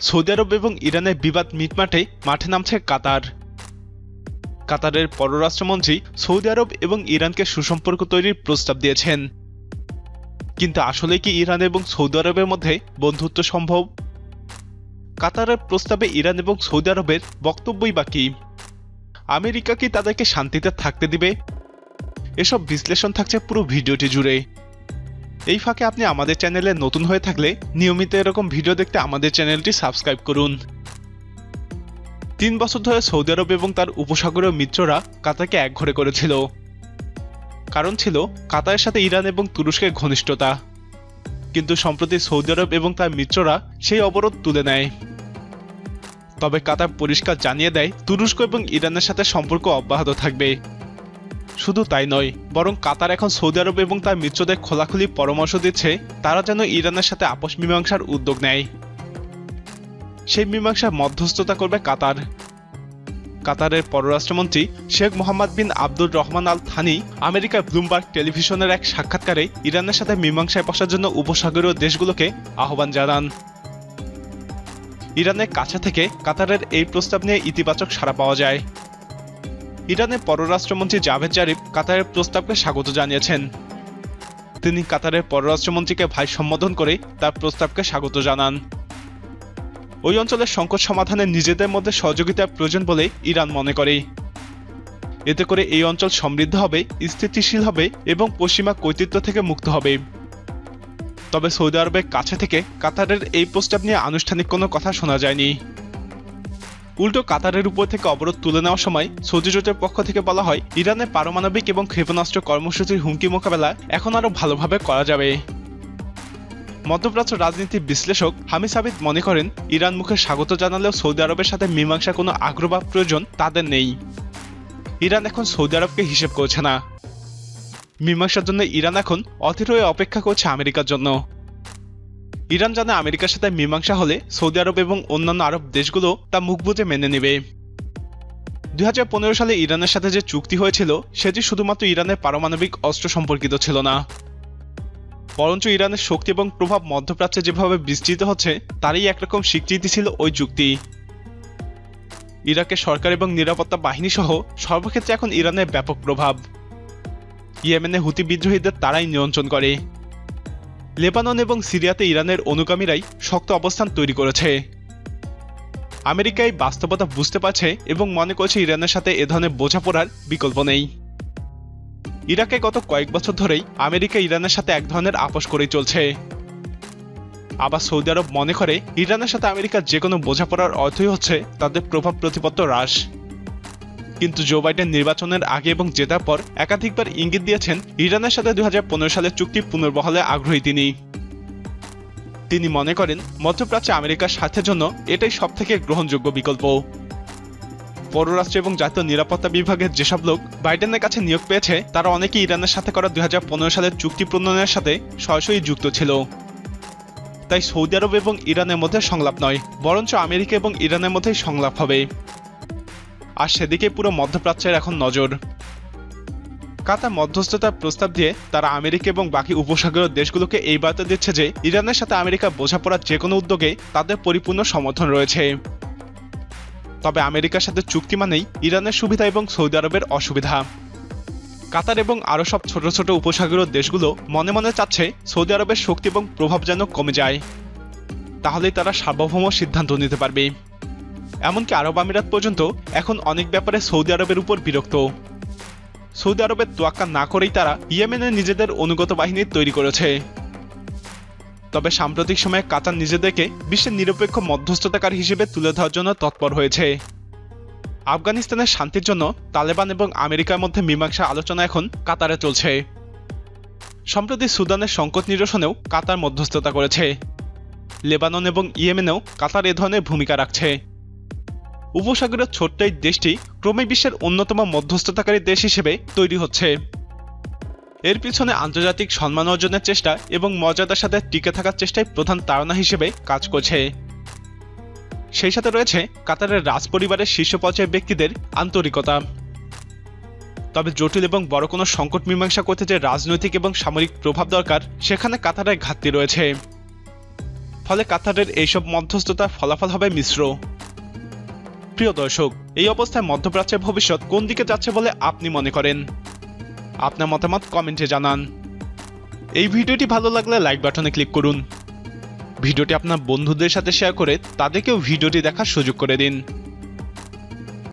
Saudi আরব এবং ইরানের বিবাদ মিটমাটে মাঠে নামছে কাতার। কাতারের পররাষ্ট্রমন্ত্রী সৌদি আরব এবং ইরানকে সুসম্পর্ক তৈরির প্রস্তাব দিয়েছেন। কিন্তু আসলে কি ইরান এবং সৌদি আরবের মধ্যে বন্ধুত্ব সম্ভব? কাতারের প্রস্তাবে ইরান এবং সৌদি আরবের বক্তব্যই বা কি? আমেরিকা কি তাদেরকে শান্তিতে থাকতে দিবে? এসব বিশ্লেষণ থাকছে পুরো ভিডিওটি জুড়ে। এই ফাঁকে আপনি আমাদের চ্যানেলে নতুন হয়ে থাকলে নিয়মিত এরকম ভিডিও দেখতে আমাদের চ্যানেলটি সাবস্ক্রাইব করুন। তিন বছর ধরে সৌদি আরব এবং তার উপসাগরীয় মিত্ররা কাতারকে একঘরে করেছিল। কারণ ছিল কাতারের সাথে ইরান এবং তুরস্কের ঘনিষ্ঠতা। কিন্তু সম্প্রতি সৌদি আরব এবং তার মিত্ররা সেই অবরোধ তুলে নেয়। তবে কাতার পরিষ্কার জানিয়ে দেয়, তুরস্ক এবং ইরানের সাথে সম্পর্ক অব্যাহত থাকবে। শুধু তাই নয়, বরং কাতার এখন সৌদি আরব এবং তার মিত্রদের খোলাখুলি পরামর্শ দিচ্ছে, তারা যেন ইরানের সাথে আপোষ মীমাংসার উদ্যোগ নেয়। সেই মীমাংসার মধ্যস্থতা করবে কাতার। কাতারের পররাষ্ট্রমন্ত্রী Sheikh Mohammed bin Abdur Rahman Al Thani আমেরিকার ব্লুমবার্গ টেলিভিশনের এক সাক্ষাৎকারে ইরানের সাথে মীমাংসায় বসার জন্য উপসাগরীয় দেশগুলোকে আহ্বান জানান। ইরানের কাছে থেকে কাতারের এই প্রস্তাব নিয়ে ইতিবাচক সাড়া পাওয়া যায়। ইরানের পররাষ্ট্রমন্ত্রী জাভেদ জারিফ কাতারের প্রস্তাবকে স্বাগত জানিয়েছেন। তিনি কাতারের পররাষ্ট্রমন্ত্রীকে ভাই সম্বোধন করে তার প্রস্তাবকে স্বাগত জানান। ওই অঞ্চলের সংকট সমাধানে নিজেদের মধ্যে সহযোগিতার প্রয়োজন বলে ইরান মনে করে। এতে করে এই অঞ্চল সমৃদ্ধ হবে, স্থিতিশীল হবে এবং পশ্চিমা কর্তৃত্ব থেকে মুক্ত হবে। তবে সৌদি আরবের কাছে থেকে কাতারের এই প্রস্তাব নিয়ে আনুষ্ঠানিক কোনো কথা শোনা যায়নি। উল্টো কাতারের উপর থেকে অবরোধ তুলে নেওয়ার সময় সৌদি জোটের পক্ষ থেকে বলা হয় ইরানের পারমাণবিক এবং ক্ষেপণাস্ত্র কর্মসূচির হুমকি মোকাবেলা এখন আরও ভালোভাবে করা যাবে। মধ্যপ্রাচ্য রাজনীতির বিশ্লেষক হামিদ সাবিদ মনে করেন, ইরান মুখে স্বাগত জানালেও সৌদি আরবের সাথে মীমাংসা কোনো আগ্রহ প্রয়োজন তাদের নেই। ইরান এখন সৌদি আরবকে হিসেব করছে না। মীমাংসার জন্য ইরান এখন অধীর হয়ে অপেক্ষা করছে আমেরিকার জন্য। ইরান জানে আমেরিকার সাথে মীমাংসা হলে সৌদি আরব এবং অন্যান্য আরব দেশগুলো তা মুখ বুজে মেনে নেবে। দুই হাজার পনেরো সালে ইরানের সাথে যে চুক্তি হয়েছিল, সেটি শুধুমাত্র ইরানের পারমাণবিক অস্ত্র সম্পর্কিত ছিল না। বরঞ্চ ইরানের শক্তি এবং প্রভাব মধ্যপ্রাচ্যে যেভাবে বিস্তৃত হচ্ছে, তারই একরকম স্বীকৃতি ছিল ওই চুক্তি। ইরাকের সরকার এবং নিরাপত্তা বাহিনী সহ সর্বক্ষেত্রে এখন ইরানের ব্যাপক প্রভাব। ইয়েমেনে হুতি বিদ্রোহীদের তারাই নিয়ন্ত্রণ করে। লেবানন এবং সিরিয়াতে ইরানের অনুগামীরাই শক্ত অবস্থান তৈরি করেছে। আমেরিকা এই বাস্তবতা বুঝতে পারছে এবং মনে করছে ইরানের সাথে এ ধরনের বোঝাপড়ার বিকল্প নেই। ইরাকে গত কয়েক বছর ধরেই আমেরিকা ইরানের সাথে এক ধরনের আপোষ করেই চলছে। আবার সৌদি আরব মনে করে, ইরানের সাথে আমেরিকার যে কোনো বোঝাপড়ার অর্থই হচ্ছে তাদের প্রভাব প্রতিপত্ত হ্রাস। কিন্তু জো বাইডেন নির্বাচনের আগে এবং জেতার পর একাধিকবার ইঙ্গিত দিয়েছেন ইরানের সাথে দুই হাজার পনেরো সালের চুক্তি পুনর্বহালে আগ্রহী তিনি। তিনি মনে করেন, মধ্যপ্রাচ্যে আমেরিকার স্বার্থের জন্য এটাই সবথেকে গ্রহণযোগ্য বিকল্প। পররাষ্ট্র এবং জাতীয় নিরাপত্তা বিভাগের যেসব লোক বাইডেনের কাছে নিয়োগ পেয়েছে, তারা অনেকেই ইরানের সাথে করা দুই হাজার পনেরো সালের চুক্তি প্রণয়নের সাথে সরাসরি যুক্ত ছিল। তাই সৌদি আরব এবং ইরানের মধ্যে সংলাপ নয়, বরঞ্চ আমেরিকা এবং ইরানের মধ্যেই সংলাপ হবে। আর সেদিকে পুরো মধ্যপ্রাচ্যের এখন নজর। কাতার মধ্যস্থতার প্রস্তাব দিয়ে তারা আমেরিকা এবং বাকি উপসাগরীয় দেশগুলোকে এই বার্তা দিচ্ছে যে ইরানের সাথে আমেরিকা বোঝাপড়ার যে কোনো উদ্যোগে তাদের পরিপূর্ণ সমর্থন রয়েছে। তবে আমেরিকার সাথে চুক্তি মানেই ইরানের সুবিধা এবং সৌদি আরবের অসুবিধা। কাতার এবং আরও সব ছোট ছোট উপসাগরীয় দেশগুলো মনে মনে চাচ্ছে সৌদি আরবের শক্তি এবং প্রভাব যেন কমে যায়। তাহলেই তারা সার্বভৌম সিদ্ধান্ত নিতে পারবে। এমনকি আরব আমিরাত পর্যন্ত এখন অনেক ব্যাপারে সৌদি আরবের উপর বিরক্ত। সৌদি আরবের তোয়াক্কা না করেই তারা ইয়েমেনে নিজেদের অনুগত বাহিনী তৈরি করেছে। তবে সাম্প্রতিক সময়ে কাতার নিজেদেরকে বিশ্বের নিরপেক্ষ মধ্যস্থতাকার হিসেবে তুলে ধরার জন্য তৎপর হয়েছে। আফগানিস্তানের শান্তির জন্য তালেবান এবং আমেরিকার মধ্যে মীমাংসা আলোচনা এখন কাতারে চলছে। সম্প্রতি সুদানের সংকট নিরসনেও কাতার মধ্যস্থতা করেছে। লেবানন এবং ইয়েমেনেও কাতার এ ধরনের ভূমিকা রাখছে। উপসাগরের ছোট্ট এই দেশটি ক্রমে বিশ্বের অন্যতম মধ্যস্থতাকারী দেশ হিসেবে তৈরি হচ্ছে। এর পিছনে আন্তর্জাতিক সম্মান অর্জনের চেষ্টা এবং মর্যাদার সাথে টিকে থাকার চেষ্টায় প্রধান তাড়না হিসেবে কাজ করছে। সেই সাথে রয়েছে কাতারের রাজ পরিবারের শীর্ষ পর্যায়ের ব্যক্তিদের আন্তরিকতা। তবে জটিল এবং বড় কোনো সংকট মীমাংসা করতে যে রাজনৈতিক এবং সামরিক প্রভাব দরকার, সেখানে কাতারের ঘাটতি রয়েছে। ফলে কাতারের এইসব মধ্যস্থতার ফলাফল হবে মিশ্র। প্রিয় দর্শক, এই অবস্থায় মধ্যপ্রাচ্যের ভবিষ্যৎ কোন দিকে যাচ্ছে বলে আপনি মনে করেন? আপনার মতামত কমেন্টে জানান। এই ভিডিওটি ভালো লাগলে লাইক বাটনে ক্লিক করুন। ভিডিওটি আপনার বন্ধুদের সাথে শেয়ার করে তাদেরকেও ভিডিওটি দেখার সুযোগ করে দিন।